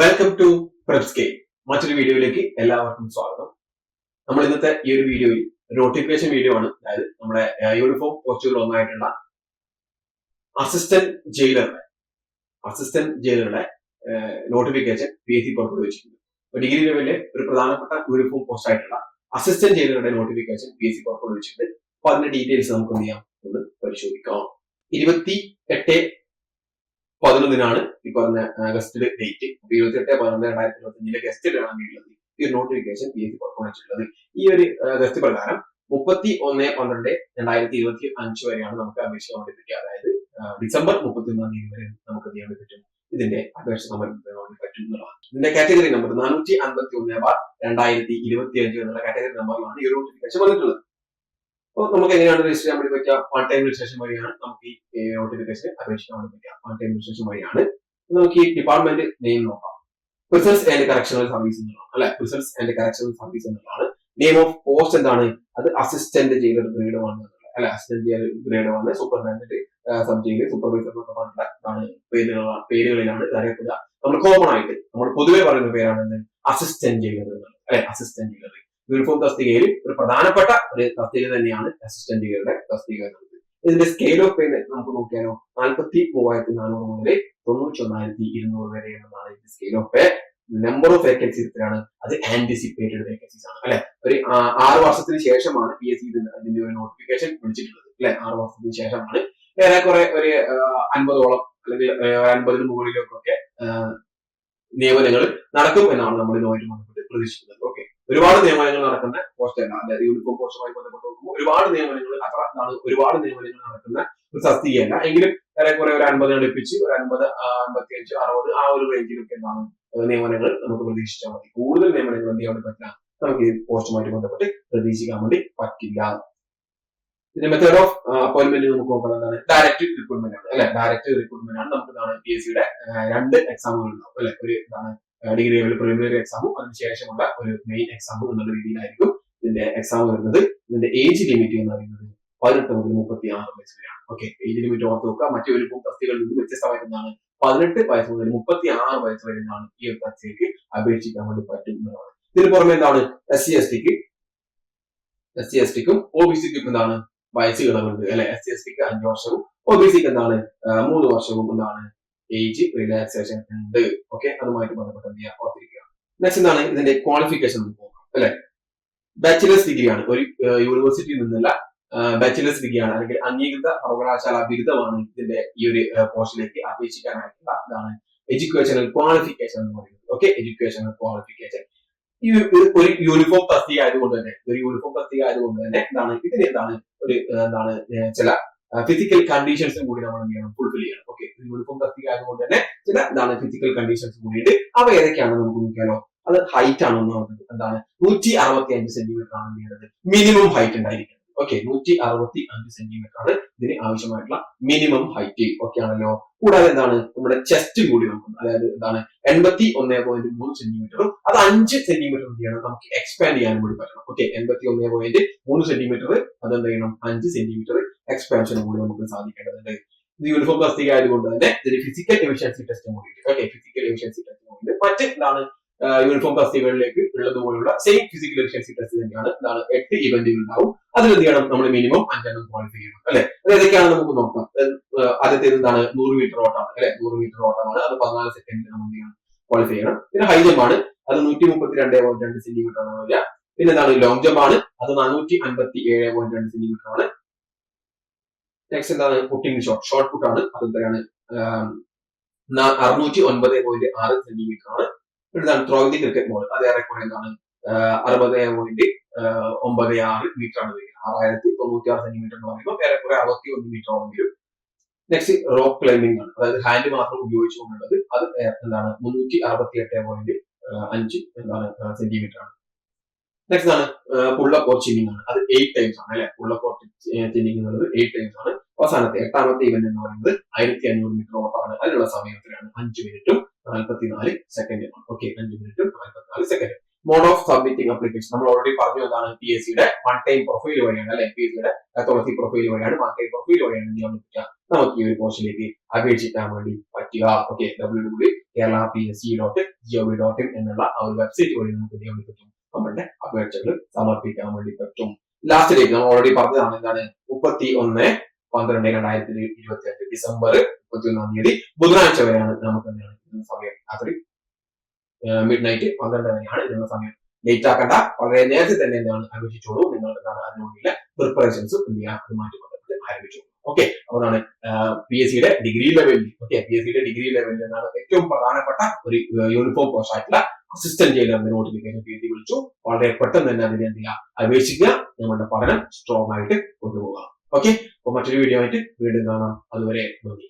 Welcome to പ്രെപ്സ്കേ മറ്റൊരു വീഡിയോയിലേക്ക് എല്ലാവർക്കും സ്വാഗതം. നമ്മൾ ഇന്നത്തെ ഈ ഒരു വീഡിയോയിൽ നോട്ടിഫിക്കേഷൻ വീഡിയോ ആണ്. അതായത് നമ്മുടെ യൂണിഫോം പോസ്റ്റുകൾ ഒന്നായിട്ടുള്ള അസിസ്റ്റന്റ് ജയിലറുടെ അസിസ്റ്റന്റ് ജയിലറുടെ നോട്ടിഫിക്കേഷൻ പി എസ് സി പുറപ്പെടുവിച്ചിട്ടുണ്ട് ഡിഗ്രി ലെവലിലെ ഒരു പ്രധാനപ്പെട്ട യൂണിഫോം പോസ്റ്റ് ആയിട്ടുള്ള അസിസ്റ്റന്റ് ജയിലറുടെ നോട്ടിഫിക്കേഷൻ പി എസ് സി പുറപ്പെടുവിച്ചിട്ടുണ്ട് അപ്പൊ അതിന്റെ ഡീറ്റെയിൽസ് നമുക്ക് എന്ത് ചെയ്യാം ഒന്ന് പരിശോധിക്കാം. ഇരുപത്തി എട്ട് പതിനൊന്നിനാണ് ഈ പറഞ്ഞ ഗസ്റ്റ് ഡേറ്റ് അപ്പൊ ഇരുപത്തി എട്ട് പതിനൊന്ന് രണ്ടായിരത്തി ഇരുപത്തി അഞ്ചിലെ ഗസ്റ്റിലാണ് വീട്ടിലത് ഈ ഒരു നോട്ടിഫിക്കേഷൻ പി എസ് സി പുറപ്പെടുവിച്ചിട്ടുള്ളത് ഈ ഒരു ഗസ്റ്റ് പ്രകാരം മുപ്പത്തി ഒന്ന് പന്ത്രണ്ട് രണ്ടായിരത്തി ഇരുപത്തി അഞ്ച് വരെയാണ് നമുക്ക് അപേക്ഷ സമർപ്പിക്കുക. അതായത് ഡിസംബർ മുപ്പത്തി ഒന്നാം തീയതി വരെ നമുക്ക് ചെയ്യാൻ പറ്റും? ഇതിന്റെ അപേക്ഷ സമർപ്പിക്കാൻ പറ്റും എന്നുള്ളതാണ്. ഇതിന്റെ കാറ്റഗറി നമ്പർ നാനൂറ്റി അൻപത്തി ഒന്ന് ബാർ രണ്ടായിരത്തി ഇരുപത്തി അഞ്ച് എന്നുള്ള കാറ്റഗറി നമ്പറിലാണ് ഈ ഒരു നോട്ടിഫിക്കേഷൻ വന്നിട്ടുള്ളത്. അപ്പോൾ നമുക്ക് എങ്ങനെയാണ് രജിസ്റ്റർ ചെയ്യാൻ വേണ്ടി പറ്റുക? വൺ ടൈം രജിസ്ട്രേഷൻ വഴിയാണ് നമുക്ക് ഈ നോട്ടിഫിക്കേഷൻ അപേക്ഷിക്കാൻ വേണ്ടി പറ്റുക. വൺ ടൈം രജിസ്ട്രേഷൻ വഴിയാണ് നമുക്ക് ഈ ഡിപ്പാർട്ട്മെന്റ് നെയിം നോക്കാം. പ്രിസൺസ് ആൻഡ് കറക്ഷണൽ സർവീസ് എന്നുള്ളതാണ് അല്ലെ? റിസൾട്ട്സ് ആൻഡ് കറക്ഷണൽ സർവീസ് എന്നുള്ളതാണ്. നെയിം ഓഫ് പോസ്റ്റ് എന്താണ്? അത് അസിസ്റ്റന്റ് ജയിലർ ഗ്രേഡ് വൺ അല്ലെ? Assistant jailer grade one supervisor sub jailer supervisor എന്നൊക്കെ പറഞ്ഞിട്ടുള്ള ഇതാണ് പേരുകളിലാണ് അറിയപ്പെടുക. നമ്മൾ കോമൺ ആയിട്ട് നമ്മൾ പൊതുവെ പറയുന്ന പേരാണ് അസിസ്റ്റന്റ് ജയിലർ അല്ലെ? അസിസ്റ്റന്റ് ജയിലർ യൂണിഫോം തസ്തികയിൽ ഒരു പ്രധാനപ്പെട്ട ഒരു തസ്തിക തന്നെയാണ് അസിസ്റ്റന്റ് ജയിലറുടെ തസ്തിക ഇതിന്റെ സ്കെയിൽ ഓഫ് പേയ്മെന്റ് നമുക്ക് നോക്കിയാലോ? നാൽപ്പത്തി മൂവായിരത്തി നാനൂറ് മുതൽ തൊണ്ണൂറ്റി ഒന്നായിരത്തി ഇരുന്നൂറ് വരെ എന്നതാണ് ഇതിന്റെ scale of pay number of vacancies എത്രയാണ്? അത് ആന്റിസിപ്പേറ്റഡ് വേക്കൻസീസ് ആണ് അല്ലെ? ഒരു ആറ് വർഷത്തിന് ശേഷമാണ് പി എസ് സി ഇതിന്റെ ഒരു നോട്ടിഫിക്കേഷൻ വിളിച്ചിട്ടുള്ളത് അല്ലെ? ആറ് വർഷത്തിന് ശേഷമാണ്. ഏറെക്കുറെ ഒരു അൻപതോളം അല്ലെങ്കിൽ അൻപതിന് മുകളിലേക്കൊക്കെ നിയമനങ്ങൾ നടക്കും എന്നാണ് നമ്മൾ ഇതുമായിട്ട് ബന്ധപ്പെട്ട് പ്രതീക്ഷിക്കുന്നത്. ഒരുപാട് നിയമനങ്ങൾ നടക്കുന്ന പോസ്റ്റല്ല അല്ലെ യൂണിഫോം പോസ്റ്റുമായി ബന്ധപ്പെട്ട് നോക്കുമ്പോൾ ഒരുപാട് നിയമനങ്ങൾ അത്ര ഒരുപാട് നിയമനങ്ങൾ നടക്കുന്ന ഒരു തസ്തികയല്ല എങ്കിലും ഏറെക്കുറെ ഒരു അൻപത് അടുപ്പിച്ച് ഒരു അൻപത് അൻപത്തി അഞ്ച് അറുപത് ആ ഒരു റേഞ്ചിലൊക്കെ എന്താണ് നിയമനങ്ങൾ നമുക്ക് പ്രതീക്ഷിച്ചാൽ മതി. കൂടുതൽ നിയമനങ്ങൾ എന്ത് ചെയ്യാൻ പറ്റില്ല നമുക്ക് ഈ പോസ്റ്റുമായിട്ട് ബന്ധപ്പെട്ട് പ്രതീക്ഷിക്കാൻ വേണ്ടി പറ്റില്ല. പിന്നെ മെത്തേഡ് ഓഫ് അപ്പോയിന്റ്മെന്റ് നമുക്ക് നോക്കാം. എന്താണ്? ഡയറക്റ്റ് റിക്രൂട്ട്മെന്റ് ആണ്. അല്ലെ? ഡയറക്റ്റ് റിക്രൂട്ട്മെന്റ് ആണ്. നമുക്ക് എന്താണ് പി എസ് സിയുടെ രണ്ട് എക്സാമുകൾ ഉണ്ടാവും. അല്ലെ? ഒരു എന്താണ് ഡിഗ്രി ലെവൽ പ്രിലിമിനറി എക്സാമും അതിനുശേഷമുള്ള ഒരു മെയിൻ എക്സാമും എന്നുള്ള രീതിയിലായിരിക്കും ഇതിന്റെ എക്സാം വരുന്നത്. ഇതിന്റെ ഏജ് ലിമിറ്റ് എന്ന് പറയുന്നത് പതിനെട്ട് മുതൽ മുപ്പത്തി ആറ് വയസ്സ് വരെയാണ്. ഓക്കെ ഏജ് ലിമിറ്റ് ഓർത്ത് നോക്കുക. മറ്റു യൂണിഫോം തസ്തികളിൽ നിന്ന് വ്യത്യസ്തമായിരുന്നതാണ് പതിനെട്ട് വയസ്സ് മുതൽ മുപ്പത്തി ആറ് വയസ്സ് വരെ എന്നാണ് ഈ ഒരു തസ്തികയ്ക്ക് അപേക്ഷിക്കാൻ വേണ്ടി പറ്റും ഇതിന് പുറമെ എന്താണ്? എസ് സി എസ് ടിക്ക് എസ് സി എസ് ടിക്കും ഒ ബി സിക്കും എന്താണ്? വയസ്സ് ഇളവുണ്ട് അല്ലെ? എസ് സി എസ് ടിക്ക് അഞ്ച് വർഷവും ഒ ബി സിക്ക് എന്താണ് മൂന്ന് വർഷവും എന്താണ്? ഏജ് റിലാക്സേഷൻ ഉണ്ട്. ഓക്കെ അതുമായിട്ട് ബന്ധപ്പെട്ട് എന്ത് ചെയ്യുക ഓർത്തിരിക്കുക. നെക്സ്റ്റ് എന്താണ്? ഇതിന്റെ ക്വാളിഫിക്കേഷൻ നമുക്ക് നോക്കാം. അല്ലെ? ബാച്ചിലേഴ്സ് ഡിഗ്രിയാണ് ഒരു യൂണിവേഴ്സിറ്റിയിൽ നിന്നുള്ള ബാച്ചിലേഴ്സ് ഡിഗ്രിയാണ് അല്ലെങ്കിൽ അംഗീകൃത സർവകലാശാല ബിരുദമാണ് ഇതിന്റെ ഈ ഒരു പോസ്റ്റിലേക്ക് അപേക്ഷിക്കാനായിട്ടുള്ള ഇതാണ് എഡ്യൂക്കേഷണൽ ക്വാളിഫിക്കേഷൻ എന്ന് പറയുന്നത്. ഓക്കെ എഡ്യൂക്കേഷണൽ ക്വാളിഫിക്കേഷൻ ഈ ഒരു- യൂണിഫോം തസ്തിക ആയതുകൊണ്ട് തന്നെ ഒരു യൂണിഫോം തസ്തിക ആയതുകൊണ്ട് തന്നെ എന്താണ് ഇതിന് എന്താണ് ഒരു എന്താണ് ചില ഫിസിക്കൽ കണ്ടീഷൻസും കൂടി നമ്മൾ എന്ത് ചെയ്യണം? ഫുൾഫിൽ ചെയ്യണം. ഓക്കെ യൂണിഫോം തസ്തിക ആയതുകൊണ്ട് തന്നെ ചില എന്താണ് ഫിസിക്കൽ കണ്ടീഷൻസ് കൂടിയിട്ട് അവ ഏതൊക്കെയാണെന്ന് നമുക്ക് നോക്കിയാലോ? അത് ഹൈറ്റ് ആണ് ഒന്നാമത് എന്താണ്? നൂറ്റി അറുപത്തി അഞ്ച് സെന്റിമീറ്റർ ആണ് എന്ത് ചെയ്യുന്നത് മിനിമം ഹൈറ്റ് ഉണ്ടായിരിക്കുന്നത് ഓക്കെ നൂറ്റി അറുപത്തി അഞ്ച് സെന്റിമീറ്റർ ആണ് ഇതിന് ആവശ്യമായിട്ടുള്ള മിനിമം ഹൈറ്റ് ഓക്കെ ആണല്ലോ കൂടാതെ എന്താണ്? നമ്മുടെ ചെസ്റ്റ് കൂടി നമുക്ക് അതായത് എന്താണ്? എൺപത്തി ഒന്നേ പോയിന്റ് മൂന്ന് സെന്റിമീറ്ററും അത് അഞ്ച് സെന്റിമീറ്റർ ചെയ്യണം നമുക്ക് എക്സ്പാൻഡ് ചെയ്യാനും കൂടി പറ്റണം. ഓക്കെ എൺപത്തി ഒന്നേ പോയിന്റ് മൂന്ന് സെന്റിമീറ്റർ അത് എന്ത് ചെയ്യണം? അഞ്ച് സെന്റിമീറ്റർ എക്സ്പാൻഷനും കൂടി നമുക്ക് സാധിക്കേണ്ടതുണ്ട്. ഇത് യൂണിഫോം തസ്തിക ആയതുകൊണ്ട് തന്നെ ഇതിന് ഫിസിക്കൽ എഫിഷ്യൻസി ടെസ്റ്റ് കൂടി ഓക്കെ ഫിസിക്കൽ എഫിഷ്യൻസി ടെസ്റ്റ് കൂടി മറ്റ് എന്താണ്? യൂണിഫോം തസ്തികകളിലേക്ക് ഉള്ളതുപോലുള്ള സെയിം ഫിസിക്കൽ എഫിഷ്യൻസി ടെസ്റ്റ് തന്നെയാണ് എന്താണ് എട്ട് ഇവന്റുകൾ ഉണ്ടാവും. അതിൽ എന്ത് ചെയ്യണം? നമ്മൾ മിനിമം അഞ്ചെണ്ണം ക്വാളിഫൈ ചെയ്യണം അല്ലെ? അത് ഏതൊക്കെയാണ് നമുക്ക് നോക്കാം? ആദ്യത്തെ എന്താണ്? നൂറ് മീറ്റർ ഓട്ടമാണ് അല്ലെ? നൂറ് മീറ്റർ ഓട്ടമാണ്. അത് പതിനാല് സെക്കൻഡിൽ നമ്മൾ ചെയ്യണം? ക്വാളിഫൈ ചെയ്യണം. പിന്നെ ഹൈ ജമ്പ് ആണ് അത് നൂറ്റി മുപ്പത്തി രണ്ട് പോയിന്റ് രണ്ട് സെന്റിമീറ്റർ ആണ് വരിക. പിന്നെ എന്താണ്? ലോങ് ജമ്പ് ആണ്. അത് നാനൂറ്റി അൻപത്തി ഏഴ് പോയിന്റ് രണ്ട് സെന്റിമീറ്റർ ആണ്. നെക്സ്റ്റ് എന്താണ്? പുട്ടിംഗ് ഷോട്ട് ഷോർട്ട് പുട്ടാണ് അത് എത്രയാണ്? അറുന്നൂറ്റി ഒൻപത് പോയിന്റ് ആറ് സെന്റിമീറ്റർ ആണ്. ഇതാണ് ത്രോയിന്റെ ക്രിക്കറ്റ് ബോൾ അത് ഏറെക്കുറെ എന്താണ്? അറുപത് പോയിന്റ് ഒമ്പത് ആറ് മീറ്റർ ആണ് വരിക. ആറായിരത്തി തൊണ്ണൂറ്റി ആറ് സെന്റിമീറ്റർ എന്ന് പറയുമ്പോൾ ഏറെക്കുറെ അറുപത്തി ഒന്ന് മീറ്ററോളം വരും നെക്സ്റ്റ് റോക്ക് ക്ലൈമ്പിംഗ് ആണ്. അതായത് ഹാൻഡ് മാത്രം ഉപയോഗിച്ചുകൊണ്ടുള്ളത് അത് എന്താണ്? മുന്നൂറ്റി അറുപത്തി എട്ട് പോയിന്റ് അഞ്ച് എന്താണ്? സെന്റിമീറ്റർ ആണ്. നെക്സ്റ്റ് ആണ് പുള്ളപ്പ് ഓർ ചിന്നിങ് ആണ്. അത് എയ്റ്റ് ടൈംസ് ആണ് അല്ലെ? പുള്ളപ്പ് ഓർ ചിന്നിങ് എന്നുള്ളത് എയ്റ്റ് ടൈംസ് ആണ്. അവസാനത്തെ എട്ടാമത്തെ ഇവന്റ് എന്ന് പറയുന്നത് ആയിരത്തി അഞ്ഞൂറ് മീറ്റർ ഓട്ടമാണ്. അതിനുള്ള സമയം എത്രയാണ് അഞ്ച് മിനിറ്റും നാൽപ്പത്തിനാല് സെക്കൻഡ് ഓക്കെ അഞ്ച് മിനിറ്റും നാൽപ്പത്തിനാല് second mode of submitting application നമ്മൾ ഓൾറെഡി പറഞ്ഞു എന്താണ് പി എസ് സിയുടെ വൺ ടൈം പ്രൊഫൈൽ വഴിയാണ് അല്ലെ? പി എസ് സിയുടെ അതോറിറ്റി പ്രൊഫൈൽ വഴിയാണ് വൺ ടൈം പ്രൊഫൈൽ വഴിയാണ് പറ്റുക നമുക്ക് ഈ ഒരു പോസ്റ്റിലേക്ക് അപേക്ഷിക്കാൻ വേണ്ടി പറ്റുക. Okay W W Kerala P S C dot G O V dot in എന്നുള്ള ആ ഒരു വെബ്സൈറ്റ് വഴി നമുക്ക് എന്ത് ചെയ്യാൻ നമ്മളുടെ അപേക്ഷകൾ സമർപ്പിക്കാൻ വേണ്ടി പറ്റും. ലാസ്റ്റിലേക്ക് നമ്മൾ ഓൾറെഡി പറഞ്ഞതാണ് എന്താണ്? മുപ്പത്തി ഒന്ന് പന്ത്രണ്ട് രണ്ടായിരത്തി ഇരുപത്തി അഞ്ച് ഡിസംബർ മുപ്പത്തി ഒന്നാം തീയതി ബുധനാഴ്ച വരെയാണ് നമുക്ക് എന്താണ് സമയം. രാത്രി മിഡ് നൈറ്റ് പന്ത്രണ്ട് മണിയാണ് ഇതിനുള്ള സമയം. ലേറ്റ് ആക്കണ്ട. വളരെ നേരത്തെ തന്നെ എന്താണ്? അപേക്ഷിച്ചോളൂ നിങ്ങൾക്ക് എന്താണ് അതിനുവേണ്ടിയുള്ള പ്രിപ്പറേഷൻസ് എന്ത് ചെയ്യാം? അതുമായിട്ട് ബന്ധപ്പെട്ട് ആരംഭിച്ചോളൂ. ഓക്കെ അതാണ് പി എസ് സിയുടെ ഡിഗ്രി ലെവലിൽ ഓക്കെ പി എസ് സിയുടെ ഡിഗ്രി ലെവലിൽ എന്നാണ് ഏറ്റവും പ്രധാനപ്പെട്ട ഒരു യൂണിഫോം കോഴ്സായിട്ടുള്ള അസിസ്റ്റന്റ് ജയിലറിന്റെ നോട്ടിഫിക്കേഷൻ പി എസ് സി വിളിച്ചു. വളരെ പെട്ടെന്ന് തന്നെ അതിനെ എന്ത് ചെയ്യുക അപേക്ഷിക്കുക. നമ്മുടെ പഠനം സ്ട്രോങ് ആയിട്ട് കൊണ്ടുപോകുക ഓക്കെ അപ്പൊ മറ്റൊരു വീഡിയോ ആയിട്ട് വീണ്ടും കാണാം. അതുവരെ നന്ദി.